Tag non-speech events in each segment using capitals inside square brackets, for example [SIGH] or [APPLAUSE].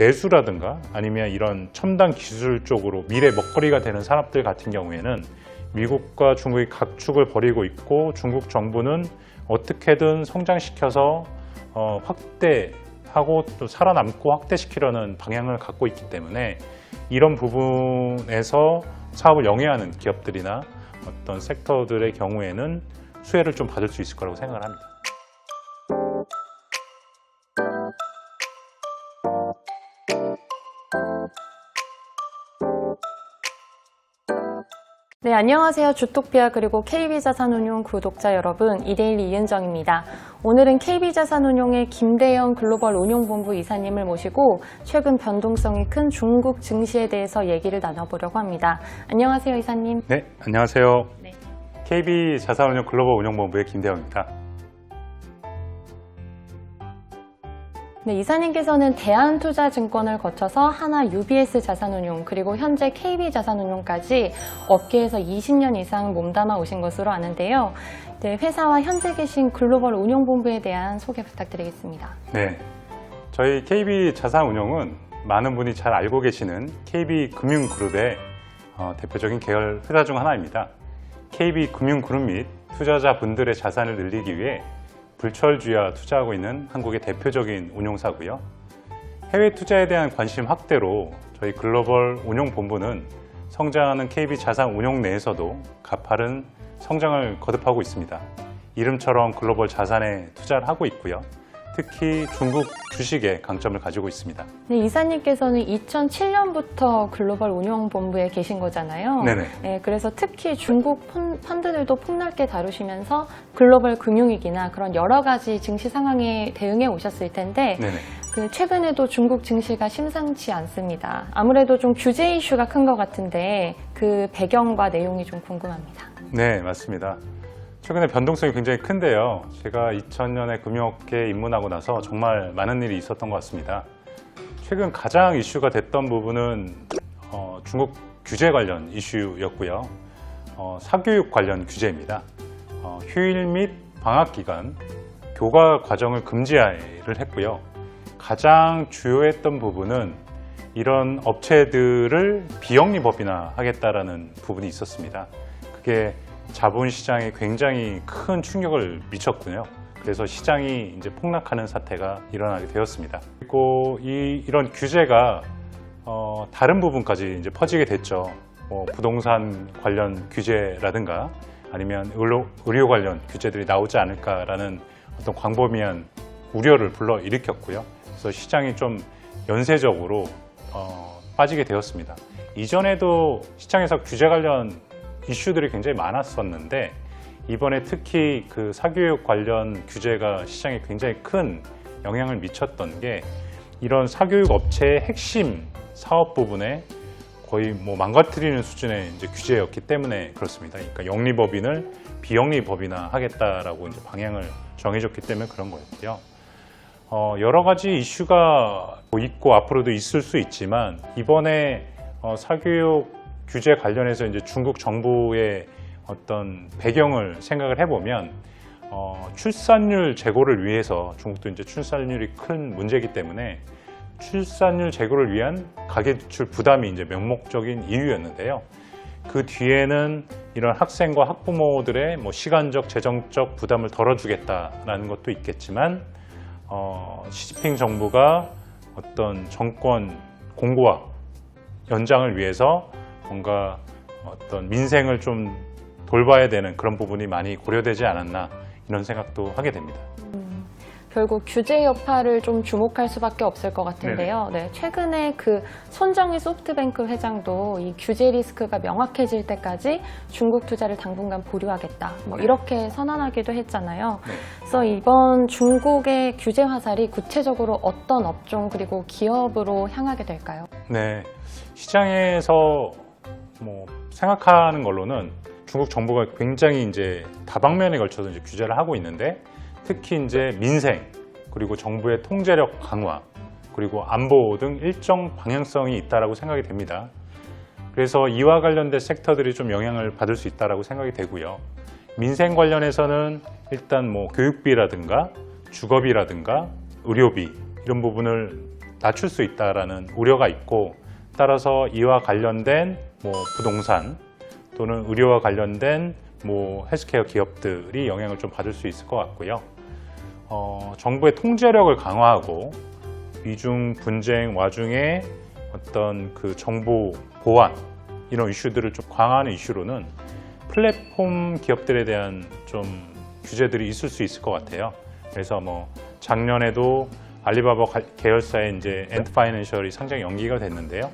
내수라든가 아니면 이런 첨단 기술 쪽으로 미래 먹거리가 되는 산업들 같은 경우에는 미국과 중국이 각축을 벌이고 있고 중국 정부는 어떻게든 성장시켜서 어, 확대하고 또 살아남고 확대시키려는 방향을 갖고 있기 때문에 이런 부분에서 사업을 영위하는 기업들이나 어떤 섹터들의 경우에는 수혜를 좀 받을 수 있을 거라고 생각을 합니다. 네, 안녕하세요. 주토피아 그리고 KB자산운용 구독자 여러분, 이데일리 이은정입니다. 오늘은 KB자산운용의 김대영 글로벌 운용본부 이사님을 모시고 최근 변동성이 큰 중국 증시에 대해서 얘기를 나눠보려고 합니다. 안녕하세요, 이사님. 네, 안녕하세요. 네. KB 자산운용 글로벌 운용본부의 김대영입니다. 네, 이사님께서는 대한투자증권을 거쳐서 하나 UBS 자산운용 그리고 현재 KB자산운용까지 업계에서 20년 이상 몸담아 오신 것으로 아는데요. 네, 회사와 현재 계신 글로벌 운용본부에 대한 소개 부탁드리겠습니다. 네. 저희 KB 자산운용은 많은 분이 잘 알고 계시는 KB금융그룹의 어, 대표적인 계열 회사 중 하나입니다. KB금융그룹 및 투자자분들의 자산을 늘리기 위해 불철주야 투자하고 있는 한국의 대표적인 운용사고요. 해외 투자에 대한 관심 확대로 저희 글로벌 운용본부는 성장하는 KB 자산 운용 내에서도 가파른 성장을 거듭하고 있습니다. 이름처럼 글로벌 자산에 투자를 하고 있고요. 특히 중국 주식에 강점을 가지고 있습니다. 네, 이사님께서는 2007년부터 글로벌 운용본부에 계신 거잖아요. 네네. 네, 그래서 특히 중국 펀- 펀드들도 폭넓게 다루시면서 글로벌 금융위기나 그런 여러 가지 증시 상황에 대응해 오셨을 텐데 네네. 그 최근에도 중국 증시가 심상치 않습니다. 아무래도 좀 규제 이슈가 큰 것 같은데 그 배경과 내용이 좀 궁금합니다. 네, 맞습니다. 최근에 변동성이 굉장히 큰데요. 제가 2000년에 금융업계에 입문하고 나서 정말 많은 일이 있었던 것 같습니다. 최근 가장 이슈가 됐던 부분은 어, 중국 규제 관련 이슈였고요. 어, 사교육 관련 규제입니다. 어, 휴일 및 방학 기간 교과 과정을 금지를 했고요. 가장 주요했던 부분은 이런 업체들을 비영리 법인화 하겠다라는 부분이 있었습니다. 그게 자본시장에 굉장히 큰 충격을 미쳤군요. 그래서 시장이 이제 폭락하는 사태가 일어나게 되었습니다. 그리고 이, 이런 규제가 어, 다른 부분까지 이제 퍼지게 됐죠. 뭐 부동산 관련 규제라든가 아니면 의료, 의료 관련 규제들이 나오지 않을까라는 어떤 광범위한 우려를 불러 일으켰고요. 그래서 시장이 좀 연쇄적으로 어, 빠지게 되었습니다. 이전에도 시장에서 규제 관련 이슈들이 굉장히 많았었는데 이번에 특히 그 사교육 관련 규제가 시장에 굉장히 큰 영향을 미쳤던 게 이런 사교육 업체의 핵심 사업 부분에 거의 뭐 망가뜨리는 수준의 이제 규제였기 때문에 그렇습니다. 그러니까 영리법인을 비영리법이나 하겠다라고 이제 방향을 정해줬기 때문에 그런 거였고요. 어, 여러 가지 이슈가 뭐 있고 앞으로도 있을 수 있지만 이번에 어, 사교육 규제 관련해서 이제 중국 정부의 어떤 배경을 생각을 해보면 어, 출산율 제고를 위해서 중국도 이제 출산율이 큰 문제이기 때문에 출산율 제고를 위한 가계지출 부담이 이제 명목적인 이유였는데요. 그 뒤에는 이런 학생과 학부모들의 뭐 시간적, 재정적 부담을 덜어주겠다라는 것도 있겠지만 어, 시진핑 정부가 어떤 정권 공고화 연장을 위해서 뭔가 어떤 민생을 좀 돌봐야 되는 그런 부분이 많이 고려되지 않았나 이런 생각도 하게 됩니다. 결국 규제 여파를 좀 주목할 수밖에 없을 것 같은데요. 네, 최근에 그 손정희 소프트뱅크 회장도 이 규제 리스크가 명확해질 때까지 중국 투자를 당분간 보류하겠다. 뭐 네. 이렇게 선언하기도 했잖아요. 네. 그래서 이번 중국의 규제 화살이 구체적으로 어떤 업종 그리고 기업으로 향하게 될까요? 네, 시장에서 뭐 생각하는 걸로는 중국 정부가 굉장히 이제 다방면에 걸쳐서 이제 규제를 하고 있는데 특히 이제 민생 그리고 정부의 통제력 강화 그리고 안보 등 일정 방향성이 있다라고 생각이 됩니다. 그래서 이와 관련된 섹터들이 좀 영향을 받을 수 있다라고 생각이 되고요. 민생 관련해서는 일단 뭐 교육비라든가 주거비라든가 의료비 이런 부분을 낮출 수 있다라는 우려가 있고 따라서 이와 관련된 뭐 부동산 또는 의료와 관련된 뭐 헬스케어 기업들이 영향을 좀 받을 수 있을 것 같고요. 어, 정부의 통제력을 강화하고 미중 분쟁 와중에 어떤 그 정보 보안 이런 이슈들을 좀 강화하는 이슈로는 플랫폼 기업들에 대한 좀 규제들이 있을 수 있을 것 같아요. 그래서 뭐 작년에도 알리바바 가- 계열사의 이제 엔드 파이낸셜이 상장 연기가 됐는데요.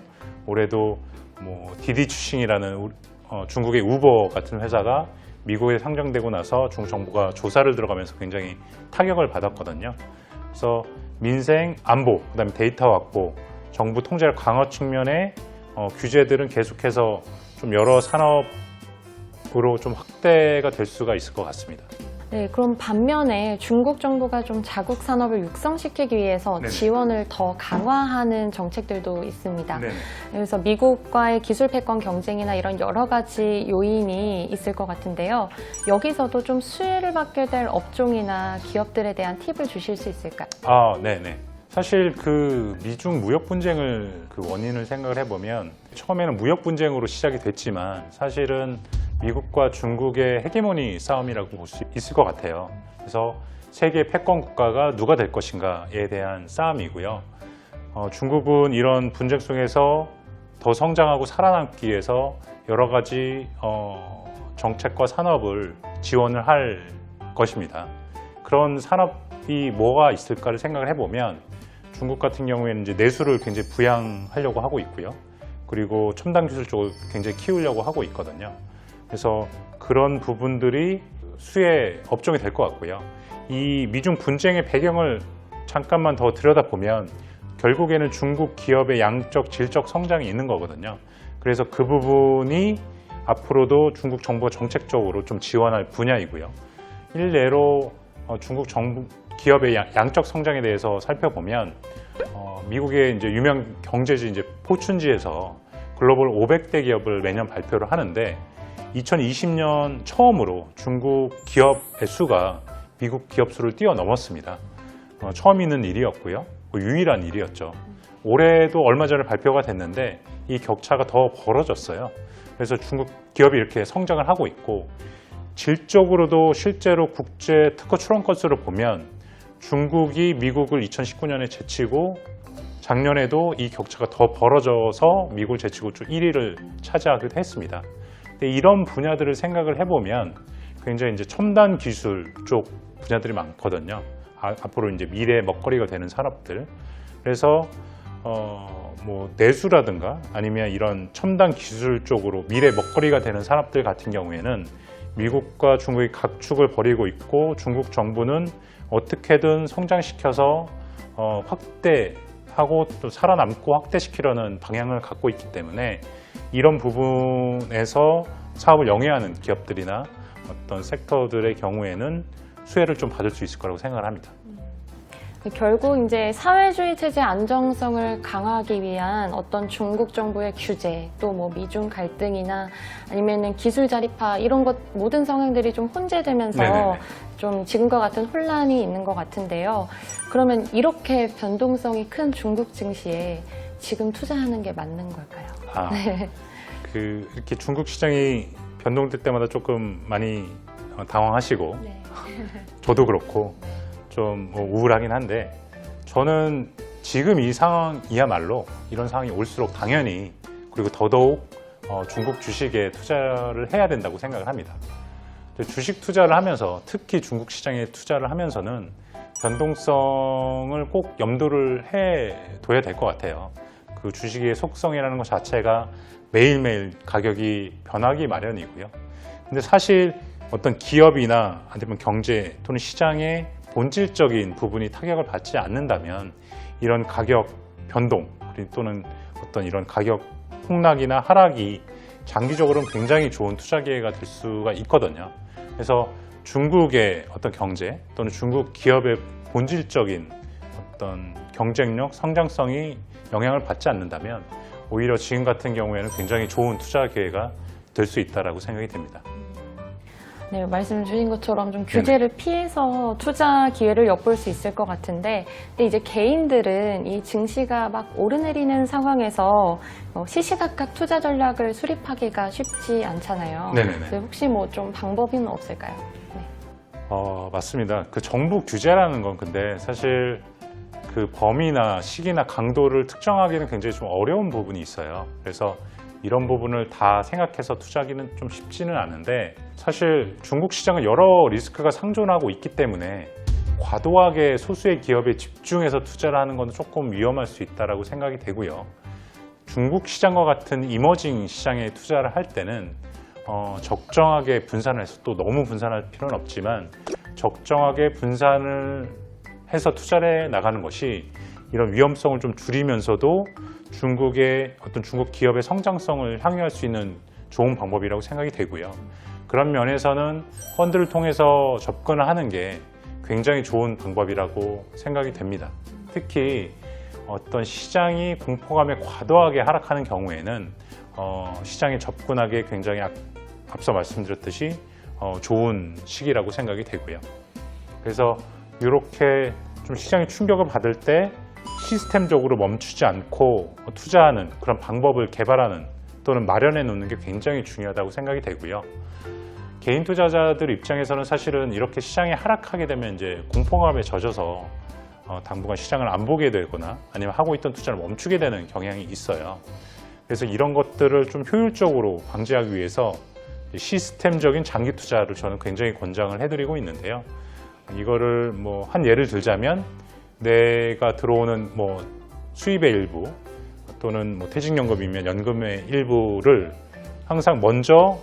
올해도 뭐 디디 추싱이라는 우- 어, 중국의 우버 같은 회사가 미국에 상장되고 나서 중국 정부가 조사를 들어가면서 굉장히 타격을 받았거든요. 그래서 민생 안보, 그다음에 데이터 확보, 정부 통제력 강화 측면의 어, 규제들은 계속해서 좀 여러 산업으로 좀 확대가 될 수가 있을 것 같습니다. 네, 그럼 반면에 중국 정부가 좀 자국 산업을 육성시키기 위해서 네네. 지원을 더 강화하는 정책들도 있습니다. 네. 그래서 미국과의 기술 패권 경쟁이나 이런 여러 가지 요인이 있을 것 같은데요. 여기서도 좀 수혜를 받게 될 업종이나 기업들에 대한 팁을 주실 수 있을까요? 아, 네 네. 사실 그 미중 무역 분쟁을 그 원인을 생각을 해보면 처음에는 무역 분쟁으로 시작이 됐지만 사실은 미국과 중국의 헤게모니 싸움이라고 볼 수 있을 것 같아요. 그래서 세계 패권 국가가 누가 될 것인가에 대한 싸움이고요. 어, 중국은 이런 분쟁 속에서 더 성장하고 살아남기 위해서 여러 가지 어, 정책과 산업을 지원을 할 것입니다. 그런 산업이 뭐가 있을까를 생각을 해보면 중국 같은 경우에는 이제 내수를 굉장히 부양하려고 하고 있고요. 그리고 첨단 기술 쪽을 굉장히 키우려고 하고 있거든요. 그래서 그런 부분들이 수혜 업종이 될 것 같고요. 이 미중 분쟁의 배경을 잠깐만 더 들여다보면 결국에는 중국 기업의 양적, 질적 성장이 있는 거거든요. 그래서 그 부분이 앞으로도 중국 정부가 정책적으로 좀 지원할 분야이고요. 일례로 어, 중국 정부 기업의 양- 양적 성장에 대해서 살펴보면 어, 미국의 이제 유명 경제지 이제 포춘지에서 글로벌 500대 기업을 매년 발표를 하는데 2020년 처음으로 중국 기업의 수가 미국 기업 수를 뛰어넘었습니다. 어, 처음 있는 일이었고요. 그 유일한 일이었죠. 올해도 얼마 전에 발표가 됐는데 이 격차가 더 벌어졌어요. 그래서 중국 기업이 이렇게 성장을 하고 있고 질적으로도 실제로 국제 특허 출원 건수를 보면 중국이 미국을 2019년에 제치고 작년에도 이 격차가 더 벌어져서 미국을 제치고 좀 1위를 차지하기도 했습니다. 근데 이런 분야들을 생각을 해보면 굉장히 이제 첨단 기술 쪽 분야들이 많거든요. 아, 앞으로 이제 미래 먹거리가 되는 산업들. 그래서 어, 뭐 내수라든가 아니면 이런 첨단 기술 쪽으로 미래 먹거리가 되는 산업들 같은 경우에는 미국과 중국이 각축을 벌이고 있고 중국 정부는 어떻게든 성장시켜서 어, 확대하고 또 살아남고 확대시키려는 방향을 갖고 있기 때문에 이런 부분에서 사업을 영위하는 기업들이나 어떤 섹터들의 경우에는 수혜를 좀 받을 수 있을 거라고 생각을 합니다. 결국 이제 사회주의 체제 안정성을 강화하기 위한 어떤 중국 정부의 규제, 또 뭐 미중 갈등이나 아니면은 기술 자립화 이런 것 모든 성향들이 좀 혼재되면서 네네네. 좀 지금과 같은 혼란이 있는 것 같은데요. 그러면 이렇게 변동성이 큰 중국 증시에 지금 투자하는 게 맞는 걸까요? 아, 그 이렇게 중국 시장이 변동될 때마다 조금 많이 어, 당황하시고 네. [LAUGHS] 저도 그렇고 좀뭐 우울하긴 한데 저는 지금 이 상황이야말로 이런 상황이 올수록 당연히 그리고 더더욱 어, 중국 주식에 투자를 해야 된다고 생각을 합니다. 주식 투자를 하면서 특히 중국 시장에 투자를 하면서는 변동성을 꼭 염두를 해 둬야 될 것 같아요. 그 주식의 속성이라는 것 자체가 매일매일 가격이 변하기 마련이고요. 근데 사실 어떤 기업이나 아니면 경제 또는 시장의 본질적인 부분이 타격을 받지 않는다면 이런 가격 변동 또는 어떤 이런 가격 폭락이나 하락이 장기적으로는 굉장히 좋은 투자 기회가 될 수가 있거든요. 그래서 중국의 어떤 경제 또는 중국 기업의 본질적인 어떤 경쟁력, 성장성이 영향을 받지 않는다면 오히려 지금 같은 경우에는 굉장히 좋은 투자 기회가 될 수 있다라고 생각이 됩니다. 네, 말씀 주신 것처럼 좀 규제를 피해서 투자 기회를 엿볼 수 있을 것 같은데, 근데 이제 개인들은 이 증시가 막 오르내리는 상황에서 어, 시시각각 투자 전략을 수립하기가 쉽지 않잖아요. 네네네. 그래서 혹시 뭐 좀 방법은 없을까요? 네. 어, 맞습니다. 그 정부 규제라는 건 근데 사실 그 범위나 시기나 강도를 특정하기는 굉장히 좀 어려운 부분이 있어요. 그래서 이런 부분을 다 생각해서 투자하기는 좀 쉽지는 않은데 사실 중국 시장은 여러 리스크가 상존하고 있기 때문에 과도하게 소수의 기업에 집중해서 투자를 하는 건 조금 위험할 수 있다라고 생각이 되고요. 중국 시장과 같은 이머징 시장에 투자를 할 때는 어, 적정하게 분산을 해서 또 너무 분산할 필요는 없지만 적정하게 분산을 해서 투자를 해 나가는 것이 이런 위험성을 좀 줄이면서도 중국의 어떤 중국 기업의 성장성을 향유할 수 있는 좋은 방법이라고 생각이 되고요. 그런 면에서는 펀드를 통해서 접근을 하는 게 굉장히 좋은 방법이라고 생각이 됩니다. 특히 어떤 시장이 공포감에 과도하게 하락하는 경우에는 어, 시장에 접근하기에 굉장히 앞- 앞서 말씀드렸듯이 어, 좋은 시기라고 생각이 되고요. 그래서 이렇게 좀 시장에 충격을 받을 때 시스템적으로 멈추지 않고 투자하는 그런 방법을 개발하는 또는 마련해 놓는 게 굉장히 중요하다고 생각이 되고요. 개인 투자자들 입장에서는 사실은 이렇게 시장이 하락하게 되면 이제 공포감에 젖어서 어, 당분간 시장을 안 보게 되거나 아니면 하고 있던 투자를 멈추게 되는 경향이 있어요. 그래서 이런 것들을 좀 효율적으로 방지하기 위해서 시스템적인 장기 투자를 저는 굉장히 권장을 해드리고 있는데요. 이거를 뭐 한 예를 들자면 내가 들어오는 뭐 수입의 일부 또는 뭐 퇴직연금이면 연금의 일부를 항상 먼저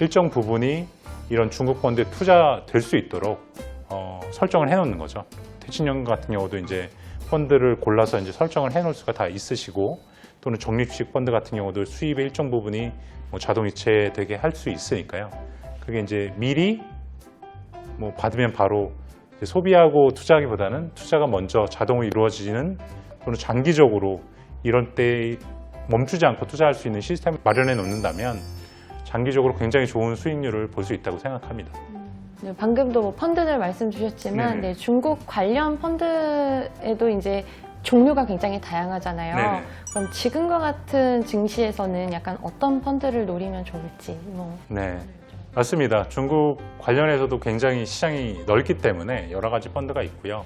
일정 부분이 이런 중국 펀드에 투자될 수 있도록 어, 설정을 해놓는 거죠. 퇴직연금 같은 경우도 이제 펀드를 골라서 이제 설정을 해놓을 수가 다 있으시고 또는 적립식 펀드 같은 경우도 수입의 일정 부분이 뭐 자동 이체되게 할 수 있으니까요. 그게 이제 미리 뭐 받으면 바로 소비하고 투자하기보다는 투자가 먼저 자동으로 이루어지는 또는 장기적으로 이런 때 멈추지 않고 투자할 수 있는 시스템을 마련해 놓는다면 장기적으로 굉장히 좋은 수익률을 볼 수 있다고 생각합니다. 네, 방금도 뭐 펀드들 말씀 주셨지만. 네, 중국 관련 펀드에도 이제 종류가 굉장히 다양하잖아요. 네네. 그럼 지금과 같은 증시에서는 약간 어떤 펀드를 노리면 좋을지 뭐 네. 맞습니다. 중국 관련해서도 굉장히 시장이 넓기 때문에 여러 가지 펀드가 있고요.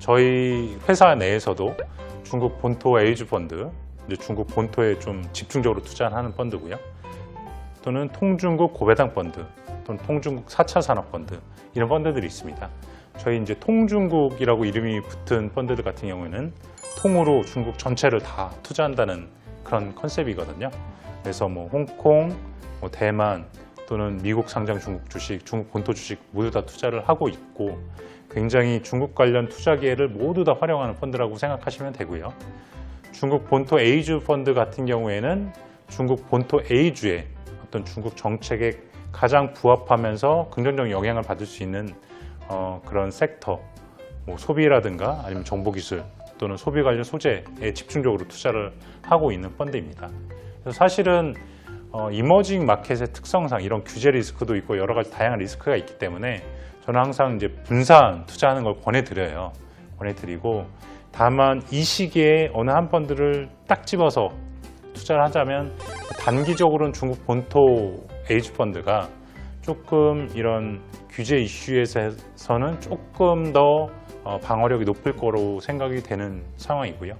저희 회사 내에서도 중국 본토 에이즈 펀드, 중국 본토에 좀 집중적으로 투자하는 펀드고요. 또는 통중국 고배당 펀드, 또는 통중국 4차 산업 펀드 이런 펀드들이 있습니다. 저희 이제 통중국이라고 이름이 붙은 펀드들 같은 경우에는 통으로 중국 전체를 다 투자한다는 그런 컨셉이거든요. 그래서 뭐 홍콩, 뭐 대만 또는 미국 상장 중국 주식, 중국 본토 주식 모두 다 투자를 하고 있고 굉장히 중국 관련 투자 기회를 모두 다 활용하는 펀드라고 생각하시면 되고요. 중국 본토 A주 펀드 같은 경우에는 중국 본토 A주의 어떤 중국 정책에 가장 부합하면서 긍정적 영향을 받을 수 있는 어, 그런 섹터, 뭐 소비라든가 아니면 정보기술 또는 소비 관련 소재에 집중적으로 투자를 하고 있는 펀드입니다. 사실은 어, 이머징 마켓의 특성상 이런 규제 리스크도 있고 여러 가지 다양한 리스크가 있기 때문에 저는 항상 이제 분산 투자하는 걸 권해드려요. 권해드리고 다만 이 시기에 어느 한 펀드를 딱 집어서 투자를 하자면 단기적으로는 중국 본토 에이즈 펀드가 조금 이런 규제 이슈에서는 조금 더 어, 방어력이 높을 거로 생각이 되는 상황이고요.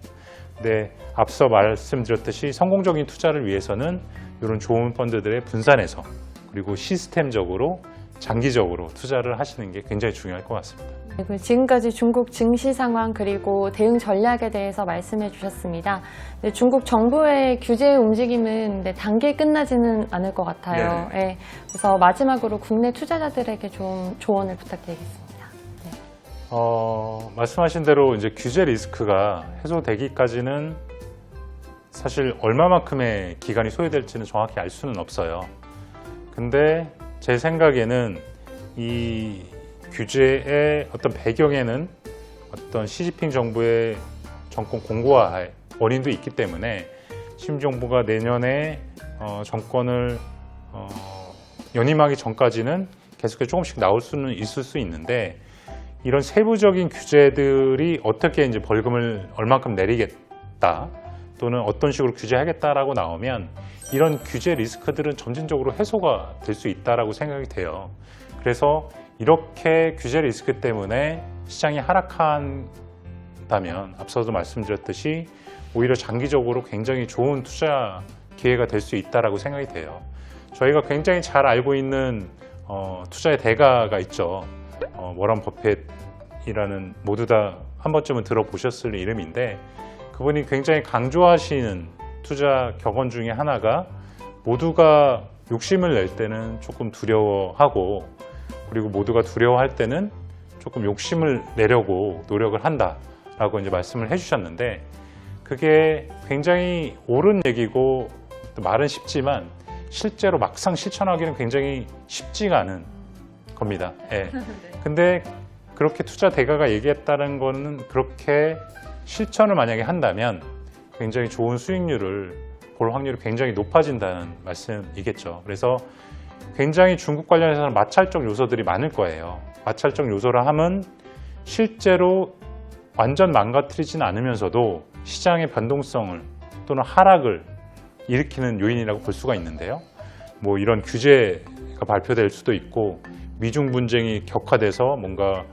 근데 앞서 말씀드렸듯이 성공적인 투자를 위해서는 이런 좋은 펀드들의 분산해서 그리고 시스템적으로 장기적으로 투자를 하시는 게 굉장히 중요할 것 같습니다. 네, 지금까지 중국 증시 상황 그리고 대응 전략에 대해서 말씀해 주셨습니다. 네, 중국 정부의 규제 움직임은 네, 단계에 끝나지는 않을 것 같아요. 네, 그래서 마지막으로 국내 투자자들에게 좀 조언을 부탁드리겠습니다. 어, 말씀하신 대로 이제 규제 리스크가 해소되기까지는 사실 얼마만큼의 기간이 소요될지는 정확히 알 수는 없어요. 근데 제 생각에는 이 규제의 어떤 배경에는 어떤 시진핑 정부의 정권 공고화의 원인도 있기 때문에 심 정부가 내년에 어, 정권을 어, 연임하기 전까지는 계속해서 조금씩 나올 수는 있을 수 있는데 이런 세부적인 규제들이 어떻게 이제 벌금을 얼만큼 내리겠다 또는 어떤 식으로 규제하겠다라고 나오면 이런 규제 리스크들은 점진적으로 해소가 될 수 있다라고 생각이 돼요. 그래서 이렇게 규제 리스크 때문에 시장이 하락한다면 앞서도 말씀드렸듯이 오히려 장기적으로 굉장히 좋은 투자 기회가 될 수 있다라고 생각이 돼요. 저희가 굉장히 잘 알고 있는 어, 투자의 대가가 있죠. 어, 워런 버핏이라는 모두 다 한 번쯤은 들어보셨을 이름인데 그분이 굉장히 강조하시는 투자 격언 중에 하나가 모두가 욕심을 낼 때는 조금 두려워하고 그리고 모두가 두려워할 때는 조금 욕심을 내려고 노력을 한다 라고 이제 말씀을 해주셨는데 그게 굉장히 옳은 얘기고 또 말은 쉽지만 실제로 막상 실천하기는 굉장히 쉽지가 않은 겁니다. 예. [LAUGHS] 근데 그렇게 투자 대가가 얘기했다는 거는 그렇게 실천을 만약에 한다면 굉장히 좋은 수익률을 볼 확률이 굉장히 높아진다는 말씀이겠죠. 그래서 굉장히 중국 관련해서는 마찰적 요소들이 많을 거예요. 마찰적 요소라 함은 실제로 완전 망가뜨리지는 않으면서도 시장의 변동성을 또는 하락을 일으키는 요인이라고 볼 수가 있는데요. 뭐 이런 규제가 발표될 수도 있고 미중 분쟁이 격화돼서 뭔가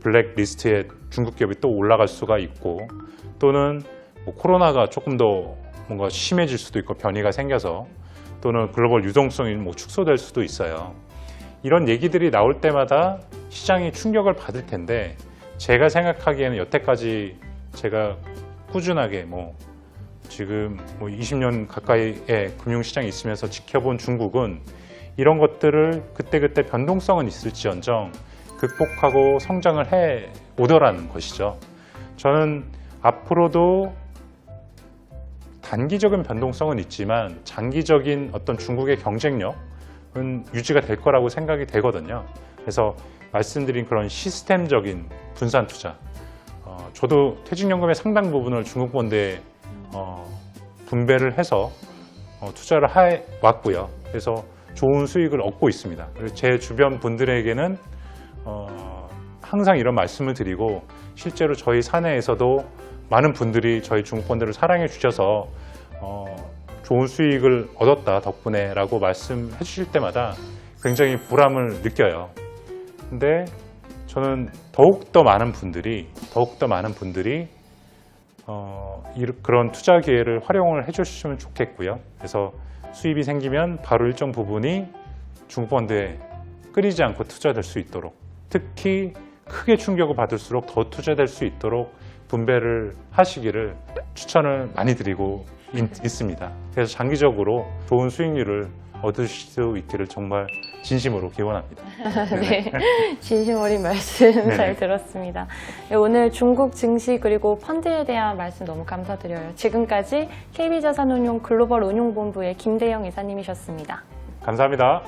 블랙 리스트에 중국 기업이 또 올라갈 수가 있고 또는 뭐 코로나가 조금 더 뭔가 심해질 수도 있고 변이가 생겨서 또는 글로벌 유동성이 뭐 축소될 수도 있어요. 이런 얘기들이 나올 때마다 시장이 충격을 받을 텐데 제가 생각하기에는 여태까지 제가 꾸준하게 뭐 지금 뭐 20년 가까이의 금융시장이 있으면서 지켜본 중국은 이런 것들을 그때그때 변동성은 있을지언정 극복하고 성장을 해 오더라는 것이죠. 저는 앞으로도 단기적인 변동성은 있지만 장기적인 어떤 중국의 경쟁력은 유지가 될 거라고 생각이 되거든요. 그래서 말씀드린 그런 시스템적인 분산 투자. 어, 저도 퇴직연금의 상당 부분을 중국 본대에 어, 분배를 해서 어, 투자를 해 왔고요. 그래서 좋은 수익을 얻고 있습니다. 그리고 제 주변 분들에게는 어, 항상 이런 말씀을 드리고 실제로 저희 사내에서도 많은 분들이 저희 중국본들을 사랑해 주셔서 어, 좋은 수익을 얻었다 덕분에 라고 말씀해 주실 때마다 굉장히 보람을 느껴요. 근데 저는 더욱 더 많은 분들이 더욱 더 많은 분들이 어, 그런 투자 기회를 활용을 해 주시면 좋겠고요. 그래서 수입이 생기면 바로 일정 부분이 중국펀드에 끊이지 않고 투자될 수 있도록 특히 크게 충격을 받을수록 더 투자될 수 있도록 분배를 하시기를 추천을 많이 드리고 있, 있습니다. 그래서 장기적으로 좋은 수익률을 얻으실 수 있기를 정말 진심으로 기원합니다. [LAUGHS] 네, 진심 어린 말씀 네네. 잘 들었습니다. 네, 오늘 중국 증시 그리고 펀드에 대한 말씀 너무 감사드려요. 지금까지 KB자산운용 글로벌 운용본부의 김대영 이사님이셨습니다. 감사합니다.